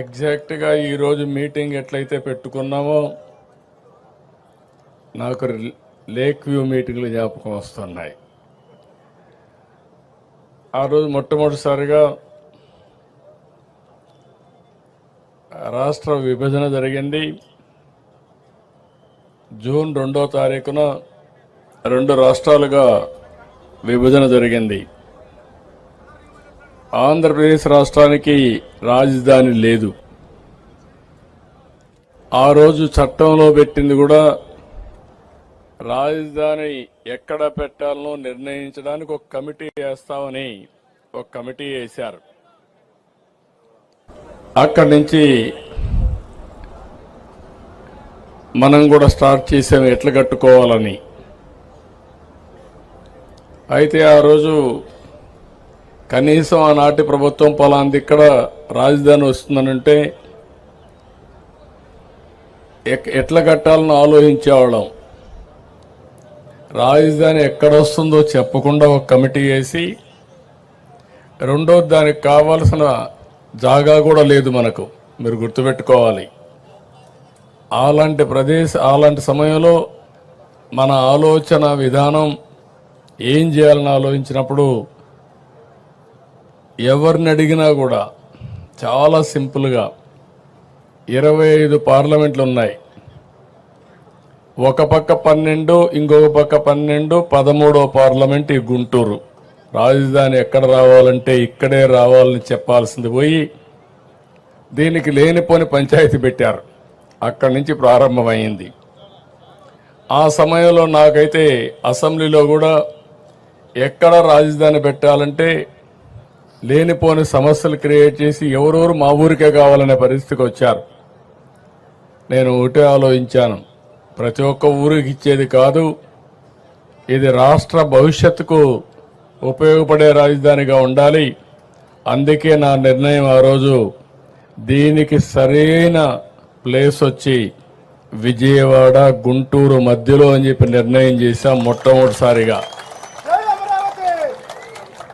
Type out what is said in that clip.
ఎగ్జాక్ట్గా ఈరోజు మీటింగ్ ఎట్లయితే పెట్టుకున్నామో నాకు లేక్ వ్యూ మీటింగ్లు జ్ఞాపకం వస్తున్నాయి. ఆ రోజు మొట్టమొదటిసారిగా రాష్ట్ర విభజన జరిగింది. జూన్ రెండో తారీఖున రెండు రాష్ట్రాలుగా విభజన జరిగింది. ఆంధ్రప్రదేశ్ రాష్ట్రానికి రాజధాని లేదు. ఆ రోజు చట్టంలో పెట్టింది కూడా రాజధాని ఎక్కడ పెట్టాలనో నిర్ణయించడానికి ఒక కమిటీ వేస్తామని ఒక కమిటీ వేశారు. అక్కడి నుంచి మనం కూడా స్టార్ట్ చేసాము ఎట్లా కట్టుకోవాలని. అయితే ఆ రోజు కనీసం ఆనాటి ప్రభుత్వం పలాంది ఇక్కడ రాజధాని వస్తుందనంటే ఎక్- ఎట్లా కట్టాలని ఆలోచించేవాళ్ళం. రాజధాని ఎక్కడ వస్తుందో చెప్పకుండా ఒక కమిటీ వేసి రెండో దానికి కావాల్సిన జాగా కూడా లేదు మనకు. మీరు గుర్తుపెట్టుకోవాలి. అలాంటి ప్రదేశ అలాంటి సమయంలో మన ఆలోచన విధానం ఏం చేయాలని ఆలోచించినప్పుడు ఎవరిని అడిగినా కూడా చాలా సింపుల్గా ఇరవై ఐదు పార్లమెంట్లు ఉన్నాయి. ఒక పక్క పన్నెండు ఇంకొక పక్క పన్నెండు పదమూడో పార్లమెంట్ ఈ గుంటూరు. రాజధాని ఎక్కడ రావాలంటే ఇక్కడే రావాలని చెప్పాల్సింది పోయి దీనికి లేనిపోని పంచాయతీ పెట్టారు. అక్కడి నుంచి ప్రారంభమైంది. ఆ సమయంలో నాకైతే అసెంబ్లీలో కూడా ఎక్కడ రాజధాని పెట్టాలంటే లేనిపోని సమస్యలు క్రియేట్ చేసి ఎవరెవరు మా ఊరికే కావాలనే పరిస్థితికి వచ్చారు. నేను ఒకటే ఆలోచించాను. ప్రతి ఒక్క ఊరికి ఇచ్చేది కాదు ఇది రాష్ట్ర భవిష్యత్తుకు ఉపయోగపడే రాజధానిగా ఉండాలి. అందుకే నా నిర్ణయం ఆ రోజు దీనికి సరైన ప్లేస్ వచ్చి విజయవాడ గుంటూరు మధ్యలో అని చెప్పి నిర్ణయం చేశాం మొట్టమొదటిసారిగా.